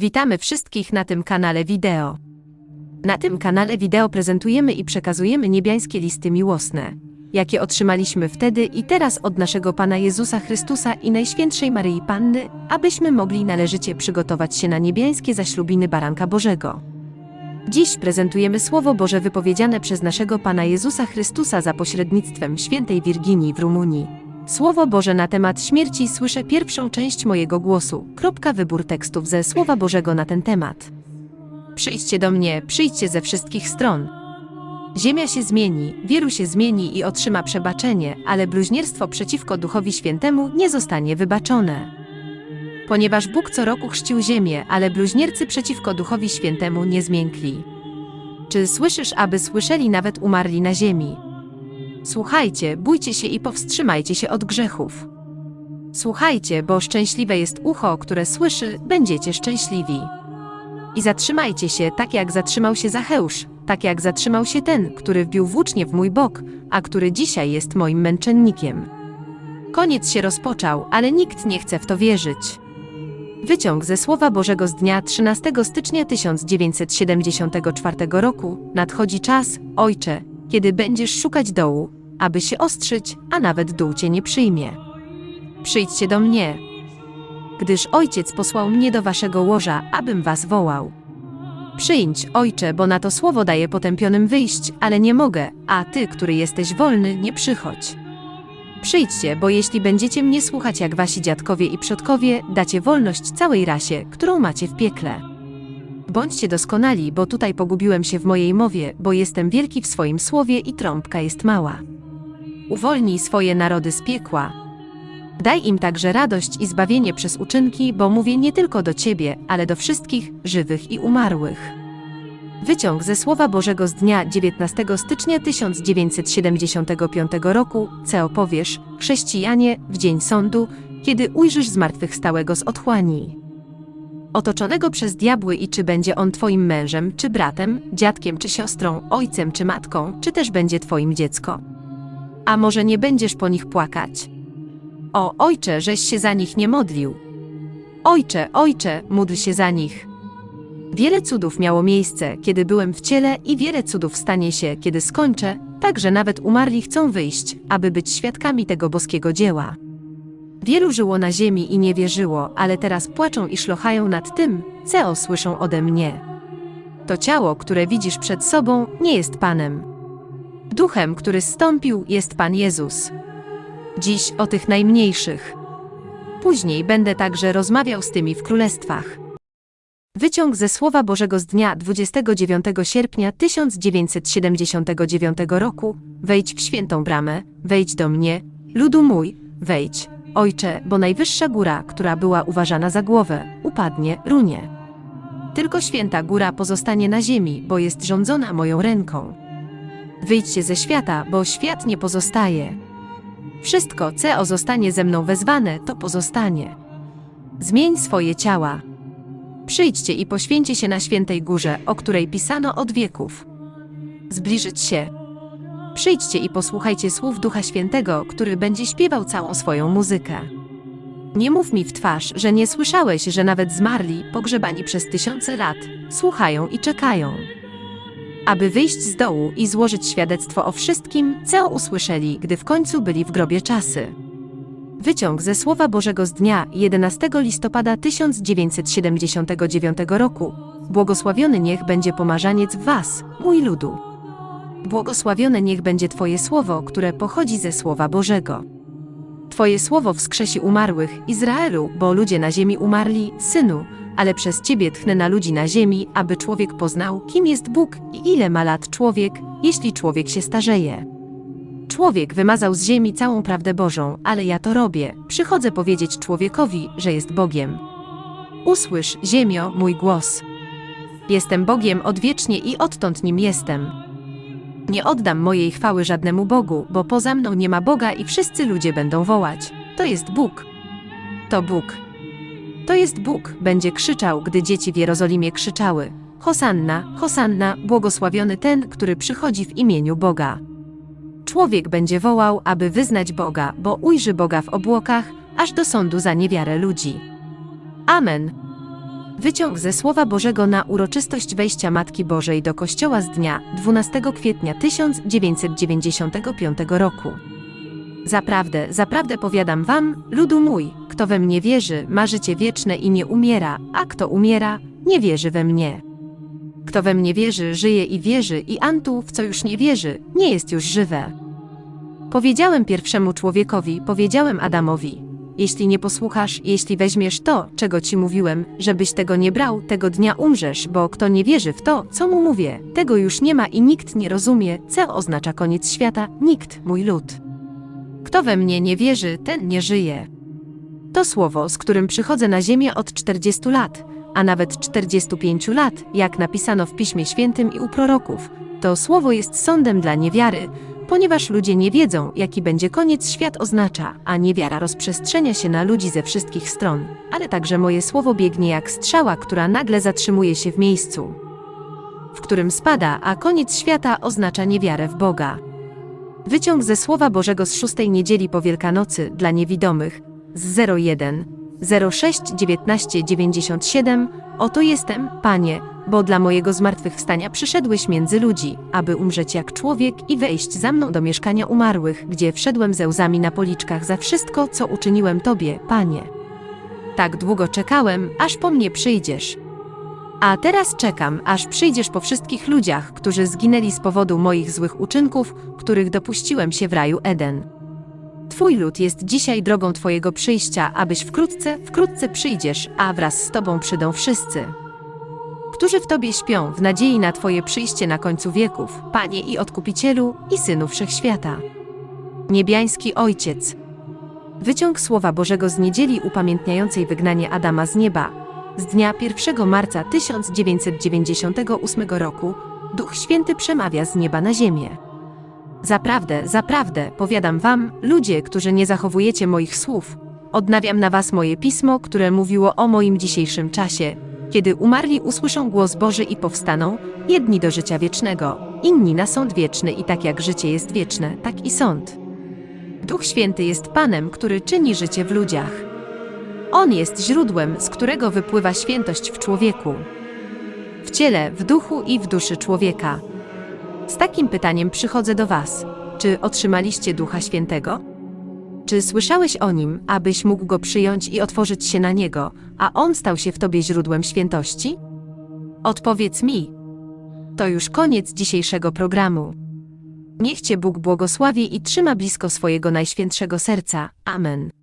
Witamy wszystkich na tym kanale wideo. Na tym kanale wideo prezentujemy i przekazujemy niebiańskie listy miłosne, jakie otrzymaliśmy wtedy i teraz od naszego Pana Jezusa Chrystusa i Najświętszej Maryi Panny, abyśmy mogli należycie przygotować się na niebiańskie zaślubiny Baranka Bożego. Dziś prezentujemy Słowo Boże wypowiedziane przez naszego Pana Jezusa Chrystusa za pośrednictwem świętej Wirginii w Rumunii. Słowo Boże na temat śmierci słyszę pierwszą część mojego głosu. Kropka wybór tekstów ze Słowa Bożego na ten temat. Przyjdźcie do mnie, przyjdźcie ze wszystkich stron. Ziemia się zmieni, wielu się zmieni i otrzyma przebaczenie, ale bluźnierstwo przeciwko Duchowi Świętemu nie zostanie wybaczone. Ponieważ Bóg co roku chrzcił ziemię, ale bluźniercy przeciwko Duchowi Świętemu nie zmiękli. Czy słyszysz, aby słyszeli nawet umarli na ziemi? Słuchajcie, bójcie się i powstrzymajcie się od grzechów. Słuchajcie, bo szczęśliwe jest ucho, które słyszy, będziecie szczęśliwi. I zatrzymajcie się, tak jak zatrzymał się Zacheusz, tak jak zatrzymał się ten, który wbił włócznie w mój bok, a który dzisiaj jest moim męczennikiem. Koniec się rozpoczął, ale nikt nie chce w to wierzyć. Wyciąg ze Słowa Bożego z dnia 13 stycznia 1974 roku nadchodzi czas, ojcze, kiedy będziesz szukać dołu, aby się ostrzyć, a nawet dół cię nie przyjmie. Przyjdźcie do mnie, gdyż ojciec posłał mnie do waszego łoża, abym was wołał. Przyjdź, ojcze, bo na to słowo daję potępionym wyjść, ale nie mogę, a ty, który jesteś wolny, nie przychodź. Przyjdźcie, bo jeśli będziecie mnie słuchać jak wasi dziadkowie i przodkowie, dacie wolność całej rasie, którą macie w piekle. Bądźcie doskonali, bo tutaj pogubiłem się w mojej mowie, bo jestem wielki w swoim słowie i trąbka jest mała. Uwolnij swoje narody z piekła. Daj im także radość i zbawienie przez uczynki, bo mówię nie tylko do ciebie, ale do wszystkich, żywych i umarłych. Wyciąg ze Słowa Bożego z dnia 19 stycznia 1975 roku, co opowiesz, chrześcijanie, w dzień sądu, kiedy ujrzysz zmartwychwstałego z otchłani. Otoczonego przez diabły i czy będzie on twoim mężem, czy bratem, dziadkiem, czy siostrą, ojcem, czy matką, czy też będzie twoim dziecko. A może nie będziesz po nich płakać? O, ojcze, żeś się za nich nie modlił. Ojcze, ojcze, módl się za nich. Wiele cudów miało miejsce, kiedy byłem w ciele, i wiele cudów stanie się, kiedy skończę, tak że nawet umarli chcą wyjść, aby być świadkami tego boskiego dzieła. Wielu żyło na ziemi i nie wierzyło, ale teraz płaczą i szlochają nad tym, co słyszą ode mnie. To ciało, które widzisz przed sobą, nie jest Panem. Duchem, który zstąpił, jest Pan Jezus. Dziś o tych najmniejszych. Później będę także rozmawiał z tymi w królestwach. Wyciąg ze Słowa Bożego z dnia 29 sierpnia 1979 roku. Wejdź w świętą bramę, wejdź do mnie, ludu mój, wejdź, ojcze, bo najwyższa góra, która była uważana za głowę, upadnie, runie. Tylko święta góra pozostanie na ziemi, bo jest rządzona moją ręką. Wyjdźcie ze świata, bo świat nie pozostaje. Wszystko, co zostanie ze mną wezwane, to pozostanie. Zmień swoje ciała. Przyjdźcie i poświęcie się na świętej górze, o której pisano od wieków. Zbliżyć się. Przyjdźcie i posłuchajcie słów Ducha Świętego, który będzie śpiewał całą swoją muzykę. Nie mów mi w twarz, że nie słyszałeś, że nawet zmarli, pogrzebani przez tysiące lat, słuchają i czekają. Aby wyjść z dołu i złożyć świadectwo o wszystkim, co usłyszeli, gdy w końcu byli w grobie czasy. Wyciąg ze Słowa Bożego z dnia 11 listopada 1979 roku. Błogosławiony niech będzie pomarzaniec w was, mój ludu. Błogosławione niech będzie Twoje słowo, które pochodzi ze Słowa Bożego. Twoje słowo wskrzesi umarłych, Izraelu, bo ludzie na ziemi umarli, synu, ale przez Ciebie tchnę na ludzi na ziemi, aby człowiek poznał, kim jest Bóg i ile ma lat człowiek, jeśli człowiek się starzeje. Człowiek wymazał z ziemi całą prawdę Bożą, ale ja to robię. Przychodzę powiedzieć człowiekowi, że jest Bogiem. Usłysz, ziemio, mój głos. Jestem Bogiem odwiecznie i odtąd nim jestem. Nie oddam mojej chwały żadnemu Bogu, bo poza mną nie ma Boga i wszyscy ludzie będą wołać. To jest Bóg. To Bóg. To jest Bóg, będzie krzyczał, gdy dzieci w Jerozolimie krzyczały. Hosanna, Hosanna, błogosławiony ten, który przychodzi w imieniu Boga. Człowiek będzie wołał, aby wyznać Boga, bo ujrzy Boga w obłokach, aż do sądu za niewiarę ludzi. Amen. Wyciąg ze Słowa Bożego na uroczystość wejścia Matki Bożej do Kościoła z dnia 12 kwietnia 1995 roku. Zaprawdę, zaprawdę powiadam wam, ludu mój, kto we mnie wierzy, ma życie wieczne i nie umiera, a kto umiera, nie wierzy we mnie. Kto we mnie wierzy, żyje i wierzy, i Antu, w co już nie wierzy, nie jest już żywe. Powiedziałem pierwszemu człowiekowi, powiedziałem Adamowi: Jeśli nie posłuchasz, jeśli weźmiesz to, czego ci mówiłem, żebyś tego nie brał, tego dnia umrzesz, bo kto nie wierzy w to, co mu mówię, tego już nie ma i nikt nie rozumie, co oznacza koniec świata, nikt, mój lud. Kto we mnie nie wierzy, ten nie żyje. To słowo, z którym przychodzę na ziemię od 40 lat, a nawet 45 lat, jak napisano w Piśmie Świętym i u proroków. To słowo jest sądem dla niewiary, ponieważ ludzie nie wiedzą, jaki będzie koniec świat oznacza, a niewiara rozprzestrzenia się na ludzi ze wszystkich stron. Ale także moje słowo biegnie jak strzała, która nagle zatrzymuje się w miejscu, w którym spada, a koniec świata oznacza niewiarę w Boga. Wyciąg ze Słowa Bożego z szóstej niedzieli po Wielkanocy dla niewidomych z 01 06 19 97 Oto jestem, Panie, bo dla mojego zmartwychwstania przyszedłeś między ludzi, aby umrzeć jak człowiek i wejść za mną do mieszkania umarłych, gdzie wszedłem ze łzami na policzkach za wszystko, co uczyniłem Tobie, Panie. Tak długo czekałem, aż po mnie przyjdziesz. A teraz czekam, aż przyjdziesz po wszystkich ludziach, którzy zginęli z powodu moich złych uczynków, których dopuściłem się w raju Eden. Twój lud jest dzisiaj drogą Twojego przyjścia, abyś wkrótce, wkrótce przyjdziesz, a wraz z Tobą przyjdą wszyscy, którzy w Tobie śpią w nadziei na Twoje przyjście na końcu wieków, Panie i Odkupicielu i Synu Wszechświata. Niebiański Ojciec. Wyciąg Słowa Bożego z niedzieli upamiętniającej wygnanie Adama z nieba. Z dnia 1 marca 1998 roku Duch Święty przemawia z nieba na ziemię. Zaprawdę, zaprawdę, powiadam wam, ludzie, którzy nie zachowujecie moich słów, odnawiam na was moje pismo, które mówiło o moim dzisiejszym czasie, kiedy umarli usłyszą głos Boży i powstaną, jedni do życia wiecznego, inni na sąd wieczny i tak jak życie jest wieczne, tak i sąd. Duch Święty jest Panem, który czyni życie w ludziach. On jest źródłem, z którego wypływa świętość w człowieku. W ciele, w duchu i w duszy człowieka. Z takim pytaniem przychodzę do Was. Czy otrzymaliście Ducha Świętego? Czy słyszałeś o nim, abyś mógł go przyjąć i otworzyć się na niego, a on stał się w tobie źródłem świętości? Odpowiedz mi. To już koniec dzisiejszego programu. Niech Cię Bóg błogosławi i trzyma blisko swojego najświętszego serca. Amen.